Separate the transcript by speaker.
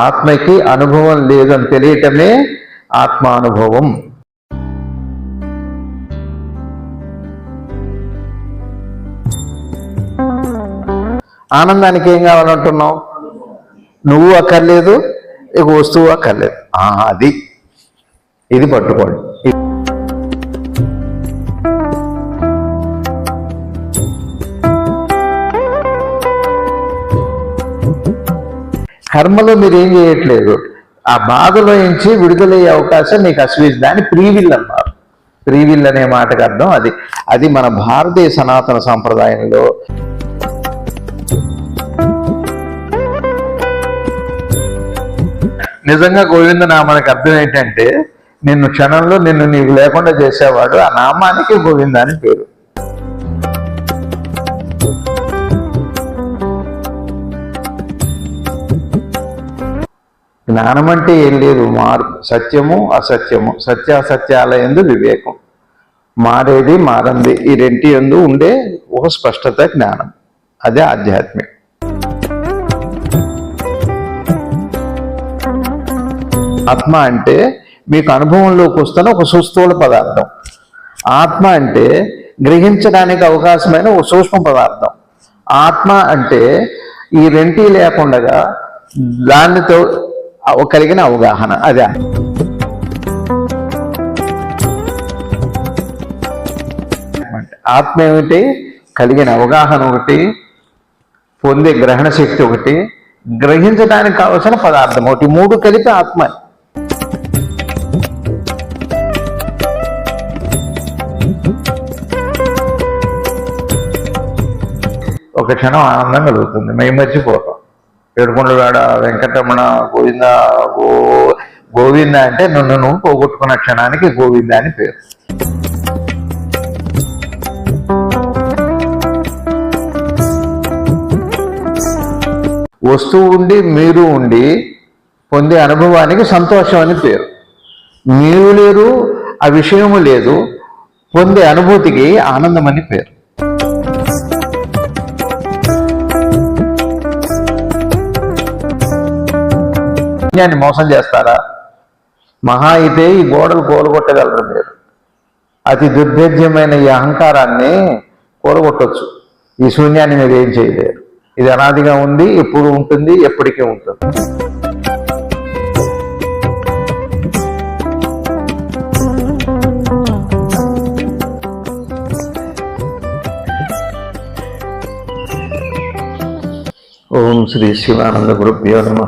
Speaker 1: ఆత్మకి అనుభవం లేదని తెలియటమే ఆత్మానుభవం. ఆనందానికి ఏం కావాలంటున్నావు? నువ్వు అక్కర్లేదు ఇక వస్తువు అక్కర్లేదు. అది. ఇది పట్టుకోండి. కర్మలో మీరు ఏం చేయట్లేదు. ఆ బాధలో నుంచి విడుదలయ్యే అవకాశం మీకు అస్వీజ్ దాన్ని ప్రీవిల్ అన్నారు. ప్రీవిల్ అనే మాటకు అర్థం అది. అది మన భారతీయ సనాతన సంప్రదాయంలో నిజంగా గోవింద నామానికి అర్థం ఏంటంటే నిన్ను క్షణంలో నిన్ను నీకు లేకుండా చేసేవాడు ఆ నామానికి గోవింద అని పేరు. జ్ఞానం అంటే ఏం లేదు మార్పు సత్యము అసత్యము సత్యాసత్యాల ఎందు వివేకం. మారేది మారంది ఈ రెంటి ఎందు ఉండే ఒక స్పష్టత జ్ఞానం. అదే ఆధ్యాత్మిక. ఆత్మ అంటే మీకు అనుభవంలోకి వస్తున్న ఒక సుస్థూల పదార్థం. ఆత్మ అంటే గ్రహించడానికి అవకాశమైన ఒక సూక్ష్మ పదార్థం. ఆత్మ అంటే ఈ రెంటి లేకుండా దానితో కలిగిన అవగాహన. అదే. ఆత్మ ఏమిటి? కలిగిన అవగాహన ఒకటి పొందే గ్రహణ శక్తి ఒకటి గ్రహించడానికి కావలసిన పదార్థం ఒకటి మూడు కలిపి ఆత్మ. ఒక క్షణం ఆనందం కలుగుతుంది. మేము మర్చిపోతాం. ఏడుకొండగాడ వెంకటరమణ గోవింద గో గోవింద అంటే నన్ను నువ్వు పోగొట్టుకున్న క్షణానికి గోవింద అని పేరు. వస్తువు ఉండి మీరు ఉండి పొందే అనుభవానికి సంతోషం అని పేరు. మీరు లేరు ఆ విషయము లేదు పొందే అనుభూతికి ఆనందం అని పేరు. సత్యాన్ని మోసం చేస్తారా? మహా అయితే ఈ గోడలు కూలగొట్టగలరు మీరు. అతి దుర్భేద్యమైన ఈ అహంకారాన్ని కూలగొట్టొచ్చు. ఈ శూన్యాన్ని మీరు ఏం చేయలేరు. ఇది అనాదిగా ఉంది ఎప్పుడు ఉంటుంది ఎప్పటికీ ఉంటుంది. ఓం శ్రీ శివానంద గురుభ్యో నమ.